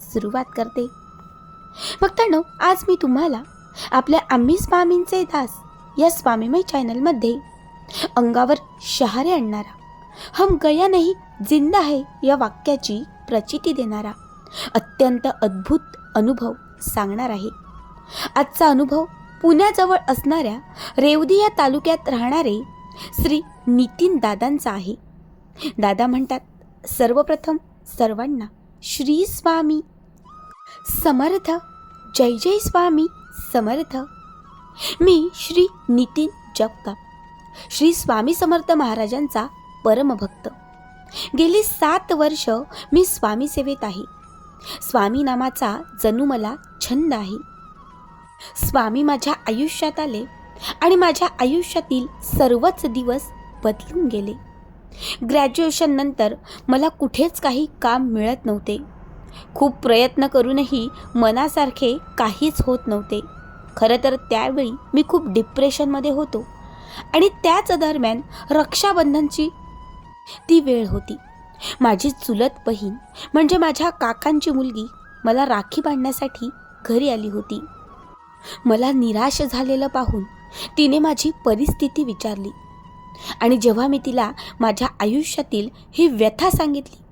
सुरुवात करते. भक्तांनो आज मी तुम्हाला आपल्या आम्ही स्वामींचे दास या स्वामीमय चॅनलमध्ये अंगावर शहारे आणणारा हम गया नाही जिंदा है या वाक्याची प्रचिती देणारा अत्यंत अद्भुत अनुभव सांगणार आहे. आजचा अनुभव पुण्याजवळ असणाऱ्या रेवदी या तालुक्यात राहणारे श्री नितीन दादांचा आहे. दादा म्हणतात सर्वप्रथम सर्वांना श्री स्वामी. समर्थ. जय जय स्वामी. समर्थ. मी श्री नितीन जगताप. श्री स्वामी समर्थ महाराजांचा परमभक्त. गेली सात वर्ष मी स्वामी सेवेत आहे. स्वामी नामाचा जणू मला छंद आहे. स्वामी माझ्या आयुष्यात आले आणि माझ्या आयुष्यातील सर्वच दिवस बदलून गेले. ग्रॅज्युएशननंतर मला कुठेच काही काम मिळत नव्हते. खूप प्रयत्न करूनही मनासारखे काहीच होत नव्हते. खरं तर त्यावेळी मी खूप डिप्रेशनमध्ये होतो आणि त्याच दरम्यान रक्षाबंधनची ती वेळ होती. माझी चुलत बहीण म्हणजे माझ्या काकांची मुलगी मला राखी बांधण्यासाठी घरी आली होती. मला निराश झालेलं पाहून तिने माझी परिस्थिती विचारली. आणि जेव्हा मी तिला माझ्या आयुष्यातील ही व्यथा सांगितली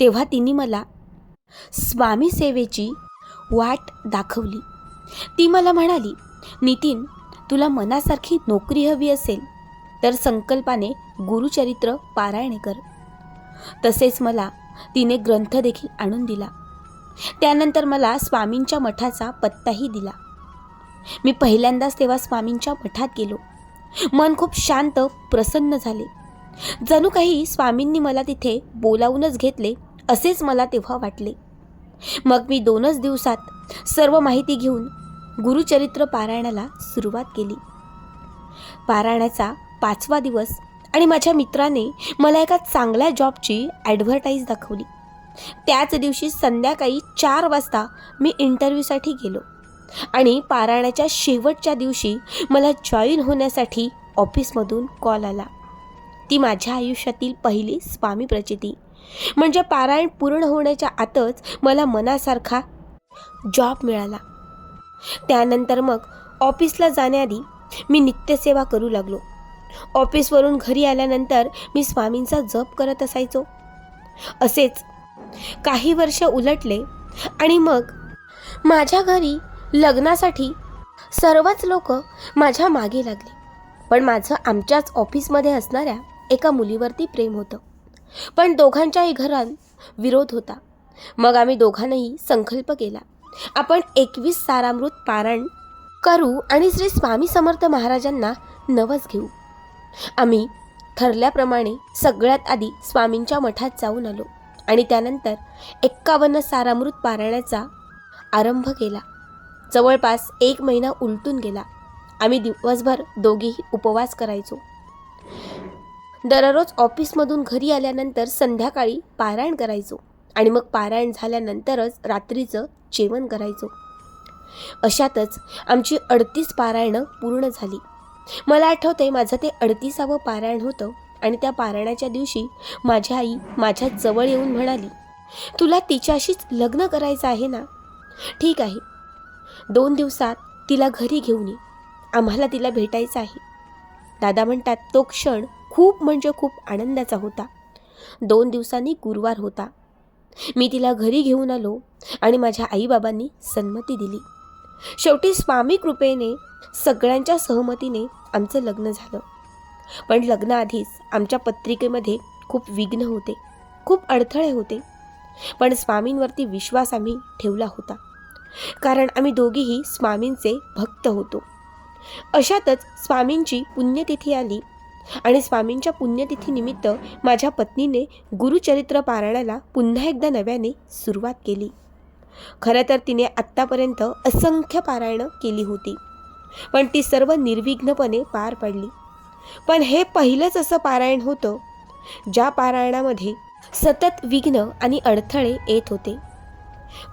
तेव्हा तिने मला स्वामी सेवेची वाट दाखवली. ती मला म्हणाली नितीन तुला मनासारखी नोकरी हवी असेल तर संकल्पाने गुरुचरित्र पारायणे कर. तसेच मला तिने ग्रंथ देखील आणून दिला. त्यानंतर मला स्वामींच्या मठाचा पत्ताही दिला. मी पहिल्यांदाच तेव्हा स्वामींच्या मठात गेलो. मन खूप शांत प्रसन्न झाले. जणू काही स्वामींनी मला तिथे बोलावूनच घेतले असेच मला तेव्हा वाटले. मग मी दोनच दिवसात सर्व माहिती घेऊन गुरुचरित्र पारायणाला सुरुवात केली. पारायणाचा पाचवा दिवस आणि माझ्या मित्राने मला एका चांगल्या जॉबची ॲडव्हर्टाईज दाखवली. त्याच दिवशी संध्याकाळी चार वाजता मी इंटरव्ह्यूसाठी गेलो. आणि पारायणाच्या शेवटच्या दिवशी मला जॉईन होण्यासाठी ऑफिसमधून कॉल आला. ती माझ्या आयुष्यातील पहिली स्वामी प्रचिती. म्हणजे पारायण पूर्ण होण्याच्या आतच मला मनासारखा जॉब मिळाला. त्यानंतर मग ऑफिसला जाण्याआधी मी नित्यसेवा करू लागलो. ऑफिसवरून घरी आल्यानंतर मी स्वामींचा जप करत असायचो. असेच काही वर्ष उलटले आणि मग माझ्या घरी लग्नासाठी सर्वच लोक माझ्या मागे लागले. पण माझं आमच्याच ऑफिसमध्ये असणाऱ्या एका मुलीवरती प्रेम होतं. पण दोघांच्याही घरात विरोध होता. मग आम्ही दोघांनाही संकल्प केला आपण एकवीस सारामृत पारायण करू आणि श्री स्वामी समर्थ महाराजांना नवस घेऊ. आम्ही ठरल्याप्रमाणे सगळ्यात आधी स्वामींच्या मठात जाऊन आलो आणि त्यानंतर एक्कावन्न सारामृत पारायणाचा आरंभ केला. जवळपास एक महिना उलटून गेला. आम्ही दिवसभर दोघेही उपवास करायचो. दररोज ऑफिसमधून घरी आल्यानंतर संध्याकाळी पारायण करायचो आणि मग पारायण झाल्यानंतरच रात्रीचं जेवण करायचो. अशातच आमची अडतीस पारायणं पूर्ण झाली. मला आठवते माझं ते अडतीसावं पारायण होतं आणि त्या पारायणाच्या दिवशी माझी आई माझ्या जवळ येऊन म्हणाली तुला तिच्याशीच लग्न करायचं आहे ना? ठीक आहे. दोन दिवसात तिला घरी घेऊन ये. आम्हाला तिला भेटायचं आहे. दादा म्हणतात तो क्षण खूप म्हणजे खूप आनंदाचा होता. दोन दिवसांनी गुरुवार होता. मी तिला घरी घेऊन आलो आणि माझ्या आईबाबांनी संमती दिली. शेवटी स्वामी कृपेने सगळ्यांच्या सहमतीने आमचं लग्न झालं. पण लग्नाआधीच आमच्या पत्रिकेमध्ये खूप विघ्न होते. खूप अडथळे होते. पण स्वामींवरती विश्वास आम्ही ठेवला होता. कारण आम्ही दोघीही स्वामींचे भक्त होतो. अशातच स्वामींची पुण्यतिथी आली आणि स्वामींच्या पुण्यतिथीनिमित्त माझ्या पत्नीने गुरुचरित्र पारायणाला पुन्हा एकदा नव्याने सुरुवात केली. खरं तर तिने आत्तापर्यंत असंख्य पारायणं केली होती पण ती सर्व निर्विघ्नपणे पार पडली. पण हे पहिलंच असं पारायण होतं ज्या पारायणामध्ये सतत विघ्न आणि अडथळे येत होते.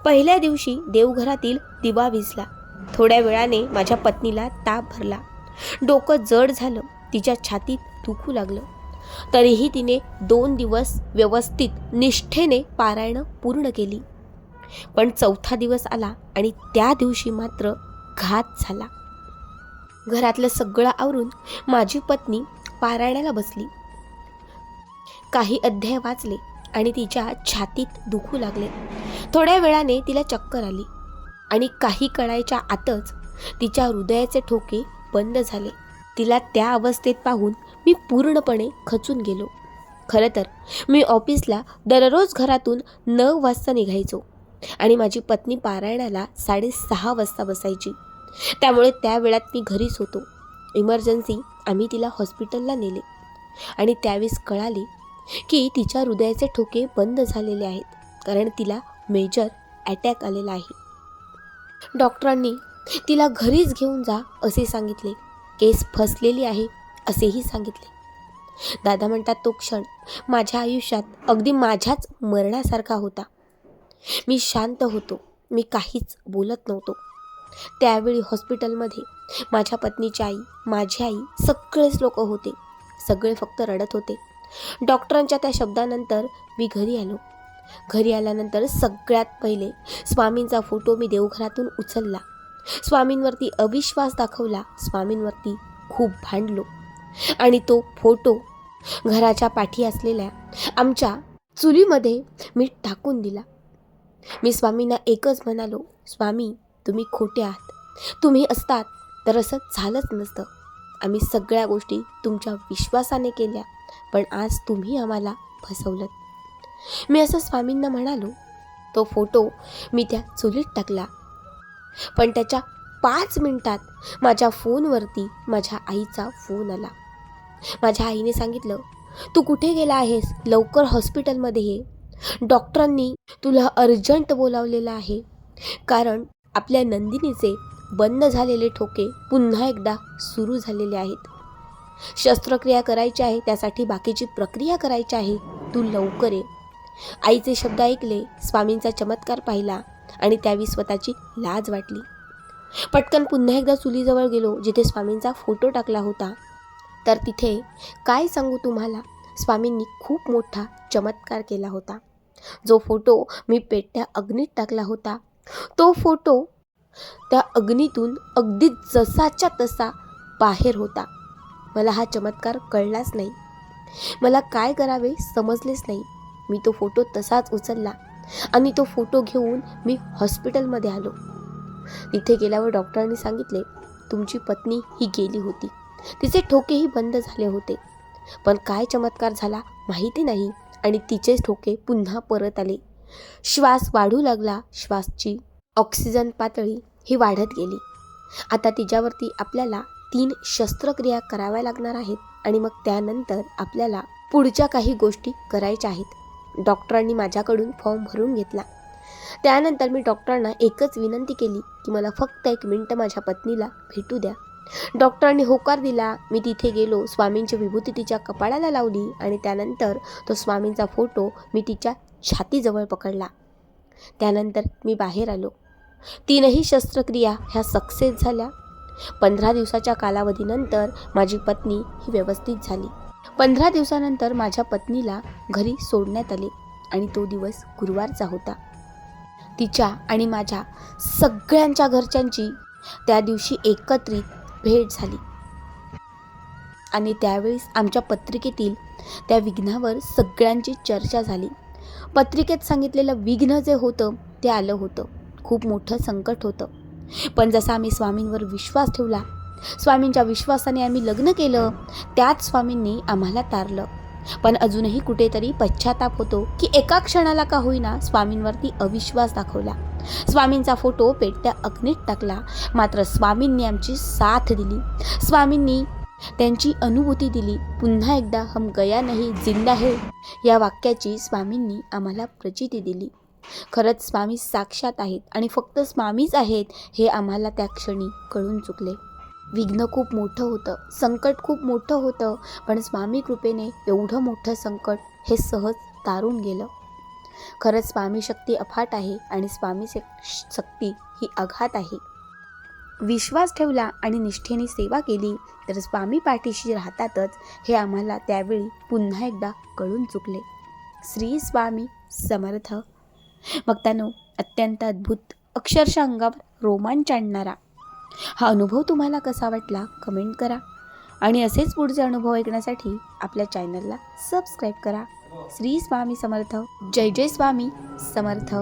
पहिल्या दिवशी देवघरातील दिवा विजला. थोड्या वेळाने माझ्या पत्नीला ताप भरला. डोकं जड झालं. तिच्या छातीत दुखू लागलं. तरीही तिने दोन दिवस व्यवस्थित निष्ठेने पारायणं पूर्ण केली. पण चौथा दिवस आला आणि त्या दिवशी मात्र घात झाला. घरातलं सगळं आवरून माझी पत्नी पारायणाला बसली. काही अध्याय वाचले. आणि तिच्या छातीत दुखू लागले. थोड्या वेळाने तिला चक्कर आली आणि काही कळायच्या आतच तिच्या हृदयाचे ठोके बंद झाले. तिला त्या अवस्थेत पाहून मी पूर्णपणे खचून गेलो. खरं तर मी ऑफिसला दररोज घरातून नऊ वाजता निघायचो आणि माझी पत्नी पारायणाला साडेसहा वाजता बसायची. त्यामुळे त्या वेळात मी घरीच होतो. इमर्जन्सी आम्ही तिला हॉस्पिटलला नेले आणि त्यावेळेस कळाली की तिच्या हृदयाचे ठोके बंद झालेले आहेत कारण तिला मेजर अटॅक आलेला आहे. डॉक्टरांनी तिला घरीच घेऊन जा असे सांगितले. केस फसलेली आहे असेही सांगितले. दादा म्हणतात तो क्षण माझ्या आयुष्यात अगदी माझ्याच मरणासारखा होता. मी शांत होतो. मी काहीच बोलत नव्हतो. त्यावेळी हॉस्पिटलमध्ये माझ्या पत्नीची आई माझी आई सगळेच लोक होते. सगळे फक्त रडत होते. डॉक्टरांच्या त्या शब्दानंतर मी घरी आलो. घरी आल्यानंतर सगळ्यात पहिले स्वामींचा फोटो मी देवघरातून उचलला. स्वामींवरती अविश्वास दाखवला. स्वामींवरती खूप भांडलो. आणि तो फोटो घराच्या पाठी असलेल्या आमच्या चुलीमध्ये मी टाकून दिला. मी स्वामींना एकच म्हणालो स्वामी तुम्ही खोटे आहात. तुम्ही असतात तर असं झालंच नसतं. आम्ही सगळ्या गोष्टी तुमच्या विश्वासाने केल्या. पण आज तुम्ही आम्हाला फसवलं मी असं स्वामींना म्हणालो तो फोटो मी त्या चुलीत टाकला. पण त्याच्या पाच मिनिटात माझ्या फोनवरती माझ्या आईचा फोन आला. माझ्या आईने सांगितलं तू कुठे गेला आहेस? लवकर हॉस्पिटलमध्ये ये. डॉक्टरांनी तुला अर्जंट बोलावलेलं आहे. कारण आपल्या नंदिनीचे बंद झालेले ठोके पुन्हा एकदा सुरू झालेले आहेत. शस्त्रक्रिया करायची आहे त्यासाठी बाकीची प्रक्रिया करायची आहे. तू लवकर ये. आईचे शब्द ऐकले स्वामींचा चमत्कार पाहिला आणि त्यावेळी स्वतःची लाज वाटली. पटकन पुन्हा एकदा चुलीजवळ गेलो जिथे स्वामींचा फोटो टाकला होता. तर तिथे काय सांगू तुम्हाला? स्वामींनी खूप मोठा चमत्कार केला होता. जो फोटो मी पेटत्या अग्नीत टाकला होता. तो फोटो त्या अग्नीतून अगदी जसाच्या तसा बाहेर होता. मला हा चमत्कार कळलाच नाही. मला काय करावे समजलेच नाही. मी तो फोटो तसाच उचलला आणि तो फोटो घेऊन मी हॉस्पिटलमध्ये आलो. तिथे गेल्यावर डॉक्टरांनी सांगितले तुमची पत्नी ही गेली होती. तिचे ठोकेही बंद झाले होते. पण काय चमत्कार झाला माहिती नाही आणि तिचेच ठोके पुन्हा परत आले. श्वास वाढू लागला. श्वासची ऑक्सिजन पातळी ही वाढत गेली. आता तिच्यावरती आपल्याला तीन शस्त्रक्रिया कराव्या लागणार आहेत आणि मग त्यानंतर आपल्याला पुढच्या काही गोष्टी करायच्या आहेत. डॉक्टरांनी माझ्याकडून फॉर्म भरून घेतला. त्यानंतर मी डॉक्टरांना एकच विनंती केली की मला फक्त एक मिनटं माझ्या पत्नीला भेटू द्या. डॉक्टरांनी होकार दिला. मी तिथे गेलो स्वामींची विभूती तिच्या कपाळाला लावली आणि त्यानंतर तो स्वामींचा फोटो मी तिच्या छातीजवळ पकडला. त्यानंतर मी बाहेर आलो. तीनही शस्त्रक्रिया ह्या सक्सेस झाल्या. पंधरा दिवसाच्या कालावधीनंतर माझी पत्नी ही व्यवस्थित झाली. पंधरा दिवसानंतर माझ्या पत्नीला घरी सोडण्यात आले आणि तो दिवस गुरुवारचा होता. तिच्या आणि माझ्या सगळ्यांच्या घरच्यांची त्या दिवशी एकत्रित भेट झाली. आणि त्यावेळेस आमच्या पत्रिकेतील त्या विघ्नावर सगळ्यांची चर्चा झाली. पत्रिकेत सांगितलेलं विघ्न जे होतं ते आलं होतं. खूप मोठं संकट होतं. पण जसा आम्ही स्वामींवर विश्वास ठेवला स्वामींच्या विश्वासाने आम्ही लग्न केलं त्याच स्वामींनी आम्हाला तारलं. पण अजूनही कुठेतरी पश्चाताप होतो की एका क्षणाला का होईना स्वामींवरती अविश्वास दाखवला. स्वामींचा फोटो पेटत्या अग्नीत टाकला मात्र स्वामींनी आमची साथ दिली. स्वामींनी त्यांची अनुभूती दिली पुन्हा एकदा हम गया नाही जिंदा है या वाक्याची स्वामींनी आम्हाला प्रचिती दिली. खरंच स्वामी साक्षात आहेत आणि फक्त स्वामीच आहेत हे आम्हाला त्या क्षणी कळून चुकले. विघ्न खूप मोठं होतं संकट खूप मोठं होतं पण स्वामी कृपेने एवढं मोठं संकट हे सहज तारून गेलं. खरंच स्वामी शक्ती अफाट आहे आणि स्वामी शक्ती ही अघात आहे. विश्वास ठेवला आणि निष्ठेने सेवा केली तर स्वामी पाठीशी राहतातच हे आम्हाला त्यावेळी पुन्हा एकदा कळून चुकले. श्री स्वामी समर्थ. भक्तांनो अत्यंत अद्भुत अक्षरशः अंगावर रोमांच आणणारा हा अनुभव तुम्हाला कसा वाटला कमेंट करा. आणि असेच पुढचे अनुभव ऐकण्यासाठी आपल्या चॅनलला सबस्क्राईब करा. श्री स्वामी समर्थ. जय जय स्वामी समर्थ.